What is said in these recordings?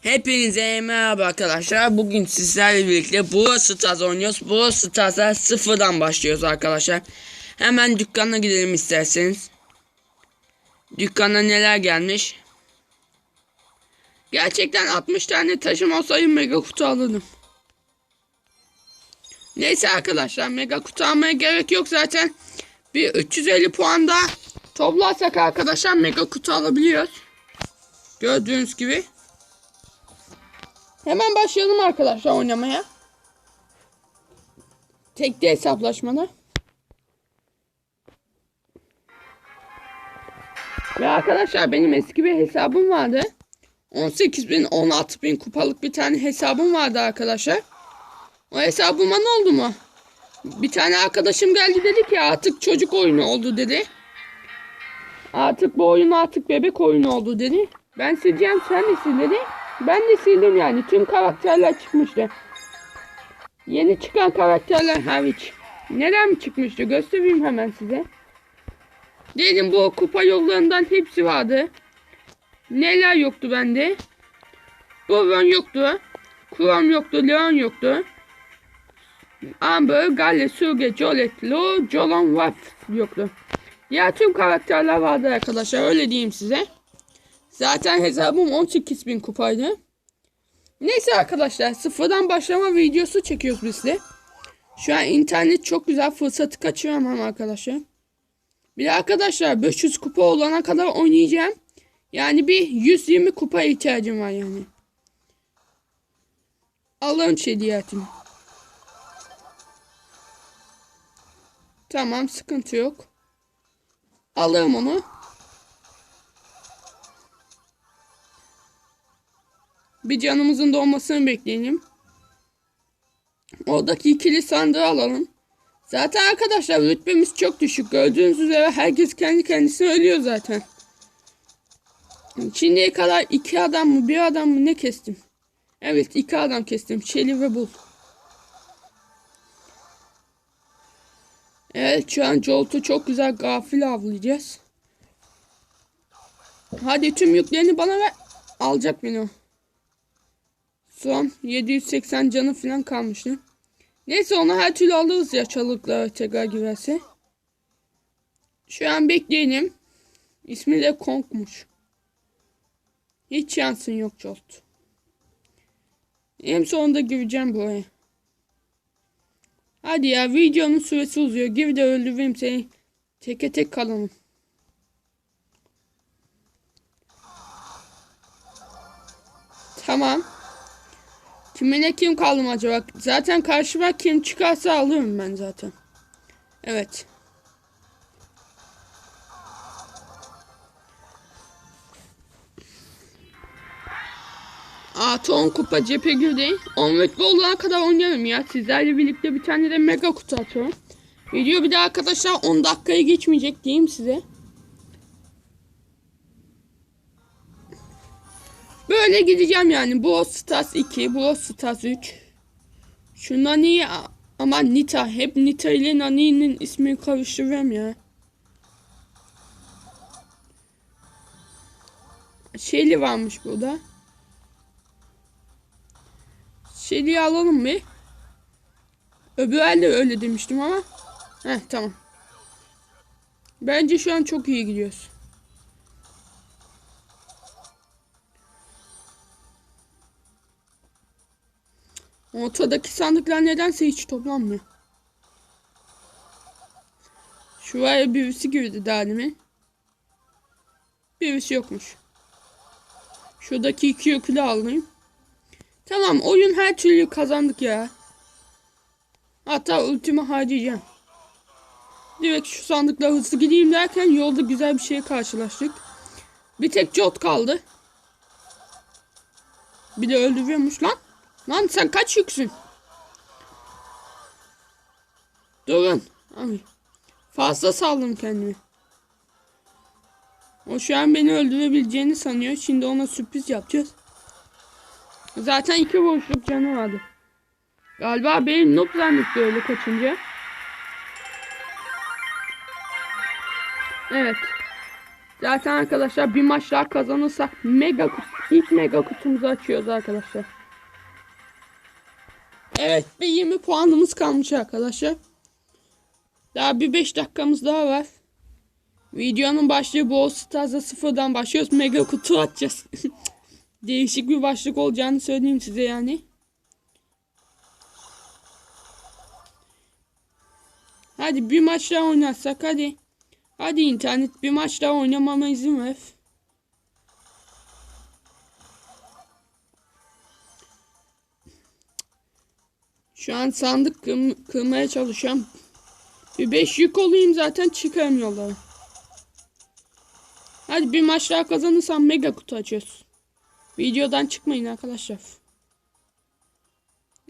Hepinize merhaba arkadaşlar. Bugün sizlerle birlikte Brawl Stars oynuyoruz. Brawl Stars'a sıfırdan başlıyoruz arkadaşlar. Hemen dükkana gidelim isterseniz. Dükkana neler gelmiş. Gerçekten 60 tane taşım olsaydı mega kutu alırdım. Neyse arkadaşlar mega kutu almaya gerek yok zaten. Bir 350 puan da toplarsak arkadaşlar mega kutu alabiliyoruz. Gördüğünüz gibi. Hemen başlayalım arkadaşlar oynamaya. Tekli hesaplaşmada. Ve arkadaşlar benim eski bir hesabım vardı. 18 bin 16 bin kupalık bir tane hesabım vardı arkadaşlar. O hesabıma ne oldu mu? Bir tane arkadaşım geldi dedi ki artık çocuk oyunu oldu dedi. Artık bu oyun artık bebek oyunu oldu dedi. Ben sileceğim sen sil dedi. Ben de sildim yani. Tüm karakterler çıkmıştı. Yeni çıkan karakterler hariç. Neden çıkmıştı? Göstereyim hemen size. Dedim bu kupa yollarından hepsi vardı. Neler yoktu bende? Boron yoktu. Krom yoktu. Leon yoktu. Amber, Galle, Surge, Jolet, Lo, Jolon, Waff yoktu. Ya tüm karakterler vardı arkadaşlar öyle diyeyim size. Zaten hesabım 18.000 kupaydı. Neyse arkadaşlar sıfırdan başlama videosu çekiyoruz biz de. Şu an internet çok güzel fırsatı kaçıramam arkadaşlar. Bir de arkadaşlar 500 kupa olana kadar oynayacağım. Yani bir 120 kupa ihtiyacım var yani. Allah'ın şediyatını. Tamam sıkıntı yok. Alırım onu. Bir canımızın dolmasını bekleyelim. Oradaki ikili sandığı alalım. Zaten arkadaşlar rütbemiz çok düşük. Gördüğünüz üzere herkes kendi kendisine ölüyor zaten. Şimdiye kadar iki adam mı bir adam mı ne kestim? Evet iki adam kestim. Shelly ve Bull. Evet şu an Jolt'u çok güzel gafil avlayacağız. Hadi tüm yüklerini bana ver. Alacak beni o. Son 780 canı falan kalmıştı. Neyse onu her türlü alırız ya çalıkla tekrar girerse. Şu an bekleyelim. İsmi de Kong'muş. Hiç şansın yok Jolt. En sonunda gireceğim buraya. Hadi ya videonun süresi uzuyor. Gir de öldüreyim seni. Teke tek kalalım. Tamam. Kimine kim kaldım acaba? Zaten karşıma kim çıkarsa alıyorum ben zaten. Evet. Artı 10 kupa cephe girdi. 10 rütbe olana kadar oynarım ya. Sizlerle birlikte bir tane de mega kutu atıyorum. Video bir de arkadaşlar 10 dakikaya geçmeyecek diyeyim size. Böyle gideceğim yani. Brawl Stars 2, Brawl Stars 3. Şu Nani'yi ama Nita. Hep Nita ile Nani'nin ismini karıştırıyorum ya. Shelly varmış burada. Shelly'yi alalım mı? Öbür elde öyle demiştim ama. Heh tamam. Bence şu an çok iyi gidiyoruz. Ortadaki sandıklar nedense hiç toplanmıyor. Şuraya birisi girdi daha demin. Birisi yokmuş. Şuradaki iki yükünü alayım. Tamam oyun her türlü kazandık ya. Hatta ultimi harcayacağım. Direkt şu sandıkla hızlı gideyim derken yolda güzel bir şeye karşılaştık. Bir tek Jot kaldı. Bir de öldürüyormuş lan. Lan sen kaç yüksün? Durun. Abi. Fazla saldım kendimi. O şu an beni öldürebileceğini sanıyor. Şimdi ona sürpriz yapacağız. Zaten iki vuruşluk canı vardı. Galiba benim noob zannetti öyle kaçınca. Evet. Zaten arkadaşlar bir maç daha kazanırsak mega kutu, ilk mega kutumuzu açıyoruz arkadaşlar. Evet bir 20 puanımız kalmış arkadaşlar. Daha bir 5 dakikamız daha var. Videonun başlığı Brawl Stars'a sıfırdan başlıyoruz. Mega kutu açacağız. Değişik bir başlık olacağını söyleyeyim size yani. Hadi bir maç daha oynarsak hadi. Hadi internet bir maç daha oynamama izin ver. Şu an sandık kır- kırmaya çalışıyorum. Bir 5 yük olayım zaten çıkarmıyorlar. Hadi bir maç daha kazanırsam mega kutu açıyoruz. Videodan çıkmayın arkadaşlar.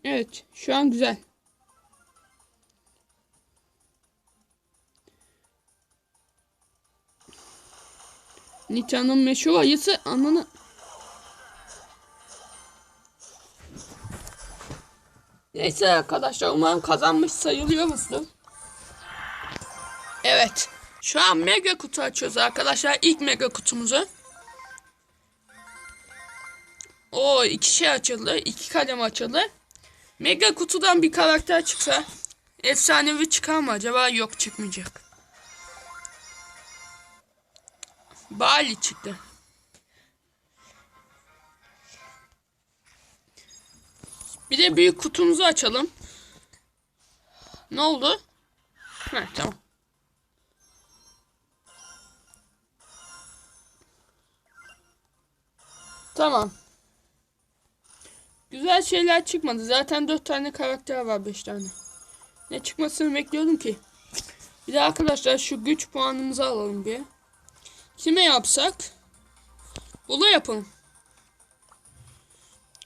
Evet şu an güzel. Nita'nın meşhur ayısı ananı... Neyse arkadaşlar umarım kazanmış sayılıyoruzdur. Evet. Şu an mega kutu açıyoruz arkadaşlar. İlk mega kutumuzu. O iki şey açıldı. iki kalem açıldı. Mega kutudan bir karakter çıksa efsanevi çıkar mı acaba? Yok çıkmayacak. Bali çıktı. Bir de büyük kutumuzu açalım. Ne oldu? Ha tamam. Tamam. Güzel şeyler çıkmadı. Zaten 4 tane karakter var 5 tane. Ne çıkmasını bekliyordum ki. Bir de arkadaşlar şu güç puanımızı alalım bir. Kime yapsak? Bulu yapalım.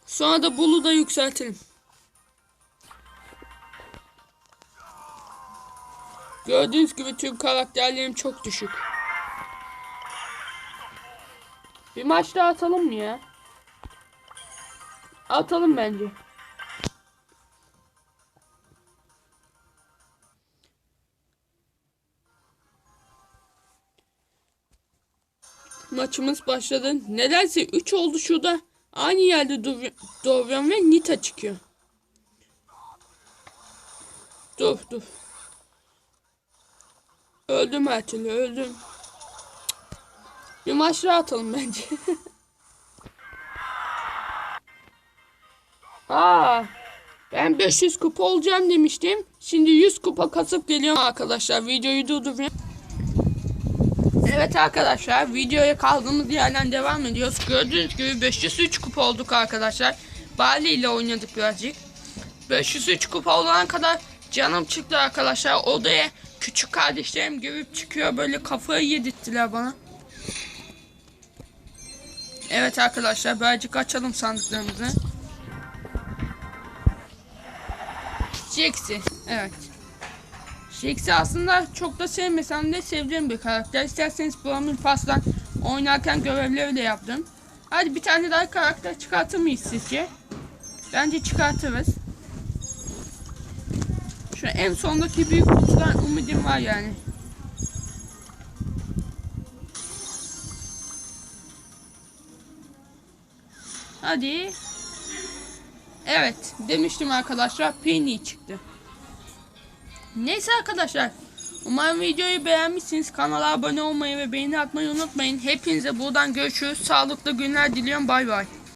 Sonra da Bulu da yükseltelim. Gördüğünüz gibi tüm karakterlerim çok düşük. Bir maç daha atalım mı ya? Atalım bence. Maçımız başladı. Nedense 3 oldu şurada. Aynı yerde Dovran ve Nita çıkıyor. Dur dur. Öldüm her türlü öldüm. Bir maç atalım bence. Aa, ben 500 kupa olacağım demiştim. Şimdi 100 kupa kasıp geliyorum arkadaşlar. Videoyu durdurayım. Evet arkadaşlar videoya kaldığımız yerden devam ediyoruz. Gördüğünüz gibi 503 kupa olduk arkadaşlar. Bali ile oynadık birazcık. 503 kupa olana kadar canım çıktı arkadaşlar. Odaya küçük kardeşlerim girip çıkıyor. Böyle kafayı yedirttiler bana. Evet arkadaşlar birazcık açalım sandıklarımızı. Jax'i. Evet. Jax'i aslında çok da sevmesem de sevdiğim bir karakter. İsterseniz Brawl Pass'tan oynarken görevleri de yaptım. Hadi bir tane daha karakter çıkartır mıyız sizce? Bence çıkartırız. Şu en sondaki büyük kutudan ümidim var yani. Hadi. Evet demiştim arkadaşlar Penny çıktı. Neyse arkadaşlar. Umarım videoyu beğenmişsiniz. Kanala abone olmayı ve beğeni atmayı unutmayın. Hepinize buradan görüşürüz. Sağlıklı günler diliyorum. Bay bay.